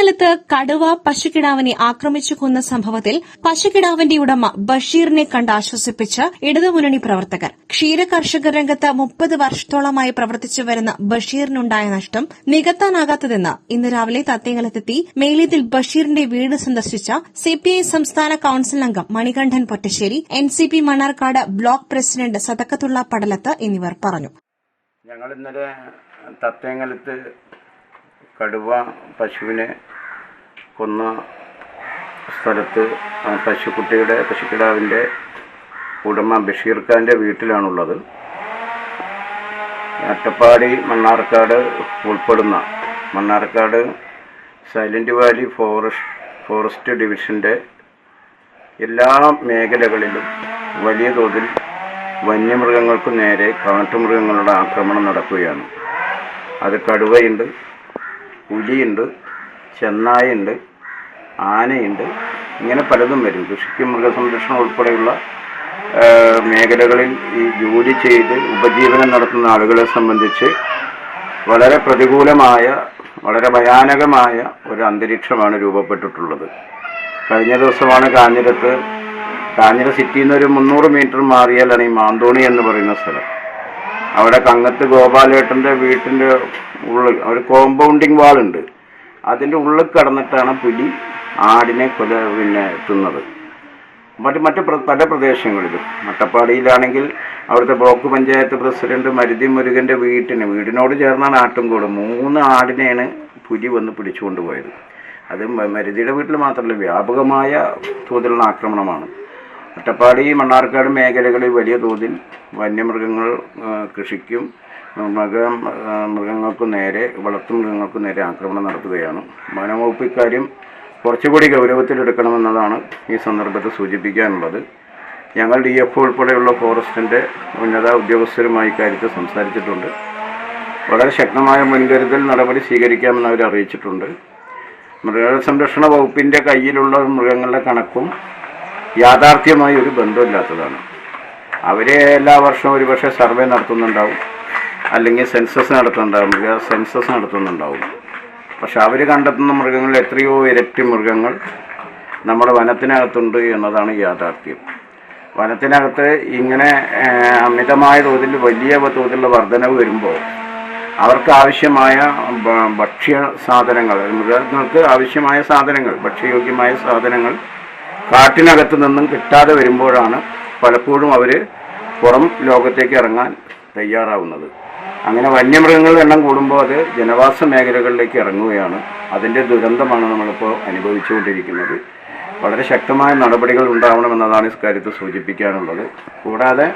തത്തേങ്ങലത്ത് കടുവ പശുക്കിടാവിനെ ആക്രമിച്ചു കൊന്ന സംഭവത്തിൽ പശുക്കിടാവിന്റെ ഉടമ ബഷീറിനെ കണ്ട് ആശ്വസിപ്പിച്ച് ഇടതുമുന്നണി പ്രവർത്തകർ. ക്ഷീര കർഷക രംഗത്ത് മുപ്പത് വർഷത്തോളമായി പ്രവർത്തിച്ചു വരുന്ന ബഷീറിനുണ്ടായ നഷ്ടം നികത്താനാകാത്തതെന്ന് ഇന്ന് രാവിലെ തത്തേങ്ങലത്തെത്തി മേലിതിൽ ബഷീറിന്റെ വീട് സന്ദർശിച്ച സിപിഐ സംസ്ഥാന കൌൺസിൽ അംഗം Manikandan Pottassery NCP Mannarkkad block president Sathakathulla Padalath എന്നിവർ പറഞ്ഞു. ഞങ്ങൾ ഇന്നലെ തത്തേങ്ങലത്ത് കടുവ പശുവിനെ കൊന്ന സ്ഥലത്ത് പശുക്കുട്ടിയുടെ പശുക്കിടാവിന്റെ ഉടമ ബഷീർ ഖാന്റെ വീട്ടിലാണുള്ളത്. അട്ടപ്പാടി മണ്ണാർക്കാട് ഉൾപ്പെടുന്ന Mannarkkad silent valley forest forest ഡിവിഷന്റെ എല്ലാ മേഖലകളിലും വലിയ തോതിൽ വന്യമൃഗങ്ങൾക്ക് നേരെ കാട്ടുമൃഗങ്ങളുടെ ആക്രമണം നടക്കുകയാണ്. അത് കടുവയുണ്ട്. പുലിയുണ്ട് ചെന്നായുണ്ട് ആനയുണ്ട് ഇങ്ങനെ പലതും വരും. കൃഷിക്ക് മൃഗസംരക്ഷണം ഉൾപ്പെടെയുള്ള മേഖലകളിൽ ഈ ജോലി ചെയ്ത് ഉപജീവനം നടത്തുന്ന ആളുകളെ സംബന്ധിച്ച് വളരെ പ്രതികൂലമായ വളരെ ഭയാനകമായ ഒരു അന്തരീക്ഷമാണ് രൂപപ്പെട്ടിട്ടുള്ളത്. കഴിഞ്ഞ ദിവസമാണ് കാഞ്ഞിരത്ത് കാഞ്ഞിര സിറ്റിയിൽ നിന്ന് ഒരു മുന്നൂറ് മീറ്റർ മാറിയാലാണ് ഈ മാന്തോണി എന്ന് പറയുന്ന സ്ഥലം. അവിടെ കങ്ങത്ത് ഗോപാലേട്ടന്റെ വീട്ടിന്റെ ഉള്ളിൽ ഒരു കോമ്പൗണ്ടിങ് വാളുണ്ട് അതിന്റെ ഉള്ളിൽ കടന്നിട്ടാണ് പുലി ആടിനെ കൊല പിന്നെ എത്തുന്നത് മറ്റ് മറ്റ് പല പ്രദേശങ്ങളിലും. മട്ടപ്പാടിയിലാണെങ്കിൽ അവിടുത്തെ ബ്ലോക്ക് പഞ്ചായത്ത് പ്രസിഡന്റ് മരുതി മുരുകന്റെ വീട്ടിന് വീടിനോട് ചേർന്നാണ് ആട്ടുംകൂട്. മൂന്ന് ആടിനെയാണ് പുലി വന്ന് പിടിച്ചുകൊണ്ട് പോയത് അത് മരുതിയുടെ വീട്ടിൽ മാത്രമല്ല വ്യാപകമായ തോതിലുള്ള ആക്രമണമാണ്. അട്ടപ്പാടി മണ്ണാർക്കാട് മേഖലകളിൽ വലിയ തോതിൽ വന്യമൃഗങ്ങൾ കൃഷിക്കും മൃഗ മൃഗങ്ങൾക്കും നേരെ വളർത്തുമൃഗങ്ങൾക്കും നേരെ ആക്രമണം നടത്തുകയാണ്. വനംവകുപ്പ് ഇക്കാര്യം കുറച്ചുകൂടി ഗൗരവത്തിലെടുക്കണമെന്നതാണ് ഈ സന്ദർഭത്തെ സൂചിപ്പിക്കാനുള്ളത്. ഞങ്ങൾ ഡി എഫ് ഉൾപ്പെടെയുള്ള ഫോറസ്റ്റിന്റെ ഉന്നത ഉദ്യോഗസ്ഥരുമായി ഇക്കാര്യത്തിൽ സംസാരിച്ചിട്ടുണ്ട്. വളരെ ശക്തമായ മുൻകരുതൽ നടപടി സ്വീകരിക്കാമെന്ന് അവർ അറിയിച്ചിട്ടുണ്ട് മൃഗസംരക്ഷണ വകുപ്പിന്റെ കയ്യിലുള്ള മൃഗങ്ങളുടെ കണക്കും യാഥാർത്ഥ്യമായി ഒരു ബന്ധമില്ലാത്തതാണ്. അവരെ എല്ലാ വർഷവും ഒരുപക്ഷെ സർവേ നടത്തുന്നുണ്ടാവും. അല്ലെങ്കിൽ സെൻസസ് നടത്തുന്നുണ്ടാവും. മൃഗ സെൻസസ് നടത്തുന്നുണ്ടാവും. പക്ഷെ അവർ കണ്ടെത്തുന്ന മൃഗങ്ങളിൽ എത്രയോ ഇരട്ടി മൃഗങ്ങൾ നമ്മുടെ വനത്തിനകത്തുണ്ട് എന്നതാണ് യാഥാർത്ഥ്യം. വനത്തിനകത്ത് ഇങ്ങനെ അമിതമായ തോതിൽ വലിയ തോതിലുള്ള വർധനവ് വരുമ്പോൾ അവർക്ക് ആവശ്യമായ ഭക്ഷ്യ സാധനങ്ങൾ മൃഗങ്ങൾക്ക് ആവശ്യമായ സാധനങ്ങൾ ഭക്ഷ്യയോഗ്യമായ സാധനങ്ങൾ കാട്ടിനകത്ത് നിന്നും കിട്ടാതെ വരുമ്പോഴാണ് പലപ്പോഴും അവർ പുറം ലോകത്തേക്ക് ഇറങ്ങാൻ തയ്യാറാവുന്നത്. അങ്ങനെ വന്യമൃഗങ്ങളുടെ എണ്ണം കൂടുമ്പോൾ അത് ജനവാസ മേഖലകളിലേക്ക് ഇറങ്ങുകയാണ്. അതിന്റെ ദുരന്തമാണ് നമ്മളിപ്പോൾ അനുഭവിച്ചുകൊണ്ടിരിക്കുന്നത്. വളരെ ശക്തമായ നടപടികൾ ഉണ്ടാവണമെന്നതാണ് ഇക്കാര്യത്തിൽ സൂചിപ്പിക്കാനുള്ളത്. കൂടാതെ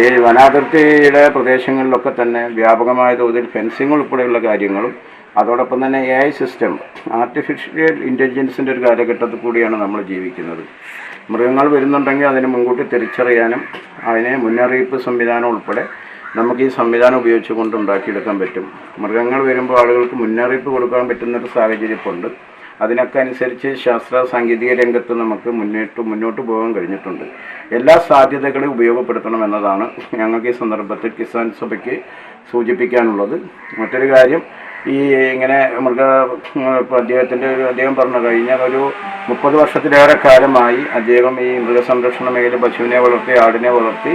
ഈ വനാതിർത്തിയുടെ പ്രദേശങ്ങളിലൊക്കെ തന്നെ വ്യാപകമായ തോതിൽ ഫെൻസിങ് ഉൾപ്പെടെയുള്ള കാര്യങ്ങളും അതോടൊപ്പം തന്നെ എ ഐ സിസ്റ്റം ആർട്ടിഫിഷ്യൽ ഇന്റലിജൻസിന്റെ ഒരു കാലഘട്ടത്തിൽ കൂടിയാണ് നമ്മൾ ജീവിക്കുന്നത്. മൃഗങ്ങൾ വരുന്നുണ്ടെങ്കിൽ അതിന് മുൻകൂട്ടി തിരിച്ചറിയാനും അതിനെ മുന്നറിയിപ്പ് സംവിധാനം ഉൾപ്പെടെ നമുക്ക് ഈ സംവിധാനം ഉപയോഗിച്ചുകൊണ്ട് ഉണ്ടാക്കിയെടുക്കാൻ പറ്റും. മൃഗങ്ങൾ വരുമ്പോൾ ആളുകൾക്ക് മുന്നറിയിപ്പ് കൊടുക്കാൻ പറ്റുന്നൊരു സാഹചര്യമുണ്ട്. അതിനൊക്കെ അനുസരിച്ച് ശാസ്ത്ര സാങ്കേതിക രംഗത്ത് നമുക്ക് മുന്നോട്ട് മുന്നോട്ട് പോകാൻ കഴിഞ്ഞിട്ടുണ്ട്. എല്ലാ സാധ്യതകളും ഉപയോഗപ്പെടുത്തണം എന്നതാണ് ഞങ്ങൾക്ക് ഈ സന്ദർഭത്തിൽ കിസാൻ സഭയ്ക്ക് സൂചിപ്പിക്കാനുള്ളത്. മറ്റൊരു കാര്യം ഈ ഇങ്ങനെ മൃഗ അദ്ദേഹത്തിന്റെ ഒരു അദ്ദേഹം പറഞ്ഞു കഴിഞ്ഞ ഒരു മുപ്പത് വർഷത്തിലേറെ കാലമായി അദ്ദേഹം ഈ മൃഗസംരക്ഷണ മേഖല പശുവിനെ വളർത്തി ആടിനെ വളർത്തി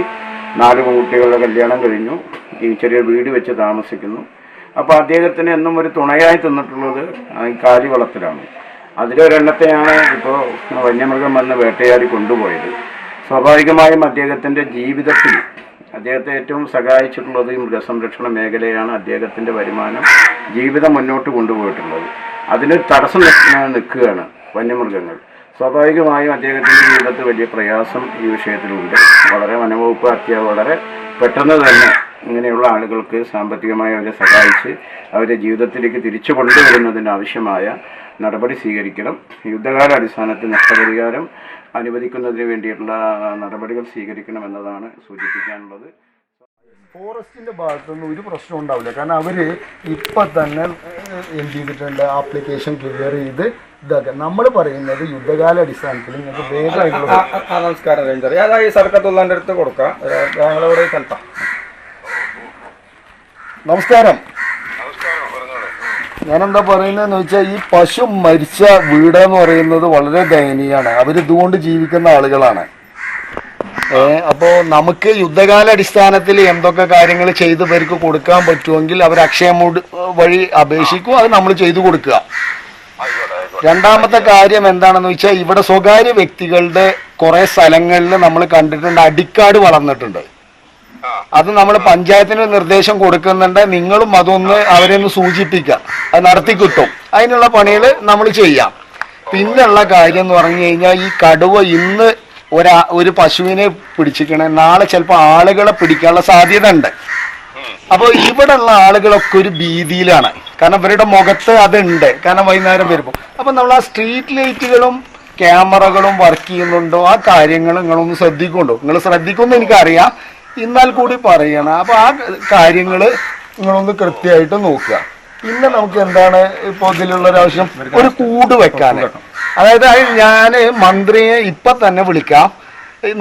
നാല് കുട്ടികളുടെ കല്യാണം കഴിഞ്ഞു. ഈ ചെറിയ വീട് വെച്ച് താമസിക്കുന്നു. അപ്പോൾ അദ്ദേഹത്തിന് എന്നും ഒരു തുണയായി തന്നിട്ടുള്ളത് ഈ കാലി വളത്തിലാണ് അതിലൊരെണ്ണത്തെയാണ് ഇപ്പോൾ വന്യമൃഗം വന്ന് വേട്ടയാടി കൊണ്ടുപോയത്. സ്വാഭാവികമായും അദ്ദേഹത്തിന്റെ ജീവിതത്തിൽ അദ്ദേഹത്തെ ഏറ്റവും സഹായിച്ചിട്ടുള്ളത് ഈ മൃഗസംരക്ഷണ മേഖലയാണ് അദ്ദേഹത്തിന്റെ വരുമാനം ജീവിതം മുന്നോട്ട് കൊണ്ടുപോയിട്ടുള്ളത്. അതിനൊരു തടസ്സം നിൽക്കുകയാണ് വന്യമൃഗങ്ങൾ. സ്വാഭാവികമായും അദ്ദേഹത്തിന്റെ ജീവിതത്തിൽ വലിയ പ്രയാസം ഈ വിഷയത്തിലുണ്ട്. വളരെ വനവകുപ്പ് അത്യ വളരെ പെട്ടെന്ന് തന്നെ ഇങ്ങനെയുള്ള ആളുകൾക്ക് സാമ്പത്തികമായി അവരെ സഹായിച്ച് അവരെ ജീവിതത്തിലേക്ക് തിരിച്ചു കൊണ്ടുവരുന്നതിന് ആവശ്യമായ നടപടി സ്വീകരിക്കണം. യുദ്ധകാല അടിസ്ഥാനത്തിൽ നഷ്ടപരിഹാരം അനുവദിക്കുന്നതിന് വേണ്ടിയിട്ടുള്ള നടപടികൾ സ്വീകരിക്കണം എന്നതാണ് സൂചിപ്പിക്കാനുള്ളത്. ഫോറസ്റ്റിന്റെ ഭാഗത്തുനിന്ന് ഒരു പ്രശ്നം ഉണ്ടാവില്ല. കാരണം അവർ ഇപ്പൊ തന്നെ എന്ത് ചെയ്തിട്ടുണ്ട്? ആപ്ലിക്കേഷൻ ക്ലിയർ ചെയ്ത് ഇതാക്കുക. നമ്മൾ പറയുന്നത് യുദ്ധകാല അടിസ്ഥാനത്തിൽ നിങ്ങൾക്ക് വേഗമായിട്ടുള്ള ആ, നമസ്കാരം അതായത് സർക്കാർ ഈ സർക്കത്തുള്ളതിന്റെ അടുത്ത് കൊടുക്കാം. ഞങ്ങളിവിടെ സ്ഥലത്താണ് നമസ്കാരം. ഞാനെന്താ പറയുന്നതെന്ന് വെച്ചാൽ ഈ പശു മരിച്ച വീട് എന്ന് പറയുന്നത് വളരെ ദയനീയമാണ്. അവർ ഇതുകൊണ്ട് ജീവിക്കുന്ന ആളുകളാണ്. അപ്പോൾ അപ്പോ നമുക്ക് യുദ്ധകാല അടിസ്ഥാനത്തിൽ എന്തൊക്കെ കാര്യങ്ങൾ ചെയ്ത് പേർക്ക് കൊടുക്കാൻ പറ്റുമെങ്കിൽ അവർ അക്ഷയമൂട് വഴി അപേക്ഷിക്കും. അത് നമ്മൾ ചെയ്തു കൊടുക്കുക. രണ്ടാമത്തെ കാര്യം എന്താണെന്ന് വെച്ചാൽ ഇവിടെ സ്വകാര്യ വ്യക്തികളുടെ കുറെ സ്ഥലങ്ങളിൽ നമ്മൾ കണ്ടിട്ടുണ്ട് അടിക്കാട് വളർന്നിട്ടുണ്ട്. അത് നമ്മൾ പഞ്ചായത്തിന് നിർദ്ദേശം കൊടുക്കുന്നുണ്ട്. നിങ്ങളും അതൊന്ന് അവരെ ഒന്ന് സൂചിപ്പിക്കുക അത് നടത്തി കിട്ടും. അതിനുള്ള പണികൾ നമ്മൾ ചെയ്യാം. പിന്നെയുള്ള കാര്യം എന്ന് പറഞ്ഞു കഴിഞ്ഞാൽ ഈ കടുവ ഇന്ന് ഒരാ ഒരു പശുവിനെ പിടിച്ചിരിക്കണേ നാളെ ചിലപ്പോൾ ആളുകളെ പിടിക്കാനുള്ള സാധ്യത ഉണ്ട്. അപ്പോൾ ഇവിടെ ഉള്ള ആളുകളൊക്കെ ഒരു ഭീതിയിലാണ്. കാരണം ഇവരുടെ മുഖത്ത് അതുണ്ട്. കാരണം വൈകുന്നേരം വരുമ്പോൾ അപ്പം നമ്മൾ ആ സ്ട്രീറ്റ് ലൈറ്റുകളും ക്യാമറകളും വർക്ക് ചെയ്യുന്നുണ്ടോ? ആ കാര്യങ്ങൾ നിങ്ങളൊന്ന് ശ്രദ്ധിക്കുന്നുണ്ടോ നിങ്ങൾ ശ്രദ്ധിക്കുമെന്ന് എനിക്കറിയാം. എന്നാൽ കൂടി പറയണം. അപ്പൊ ആ കാര്യങ്ങൾ നിങ്ങളൊന്ന് കൃത്യമായിട്ട് നോക്കുക. പിന്നെ നമുക്ക് എന്താണ് ഇപ്പോൾ ഇതിലുള്ള ഒരു ആവശ്യം? ഒരു കൂട് വെക്കാൻ അതായത് ഞാൻ മന്ത്രിയെ ഇപ്പൊ തന്നെ വിളിക്കാം.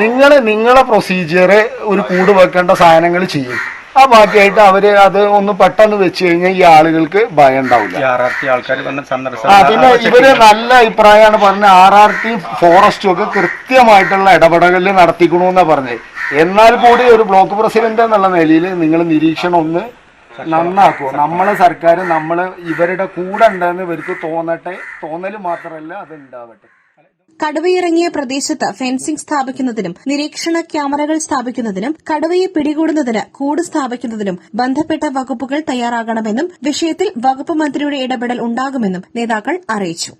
നിങ്ങൾ നിങ്ങളെ പ്രൊസീജിയർ ഒരു കൂട് വെക്കേണ്ട സാധനങ്ങൾ ചെയ്യും. ആ ബാക്കിയായിട്ട് അവർ അത് ഒന്ന് പെട്ടെന്ന് വെച്ച് കഴിഞ്ഞാൽ ഈ ആളുകൾക്ക് ഭയം ഉണ്ടാവില്ല ആ പിന്നെ ഇവർ നല്ല അഭിപ്രായമാണ് പറഞ്ഞ ആർ ആർ ടി ഫോറസ്റ്റും ഒക്കെ കൃത്യമായിട്ടുള്ള ഇടപെടലിൽ നടത്തിക്കണമെന്നാ പറഞ്ഞത്. എന്നാൽ കൂടി ഒരു ബ്ലോക്ക് പ്രസിഡന്റ് എന്നുള്ള നിലയിൽ നിങ്ങൾ നിരീക്ഷണം ഒന്ന് നന്നാക്കുക. നമ്മളെ സർക്കാർ നമ്മൾ ഇവരുടെ കൂടെ ഉണ്ടെന്ന് ഇവർക്ക് തോന്നട്ടെ. തോന്നൽ മാത്രമല്ല അത് ഉണ്ടാവട്ടെ കടുവയിറങ്ങിയ പ്രദേശത്ത് ഫെൻസിംഗ് സ്ഥാപിക്കുന്നതിനും നിരീക്ഷണ ക്യാമറകൾ സ്ഥാപിക്കുന്നതിനും കടുവയെ പിടികൂടുന്നതിന് കൂട് സ്ഥാപിക്കുന്നതിനും ബന്ധപ്പെട്ട വകുപ്പുകൾ തയ്യാറാകണമെന്നും വിഷയത്തിൽ വകുപ്പ് മന്ത്രിയുടെ ഇടപെടൽ ഉണ്ടാകുമെന്നും നേതാക്കൾ അറിയിച്ചു.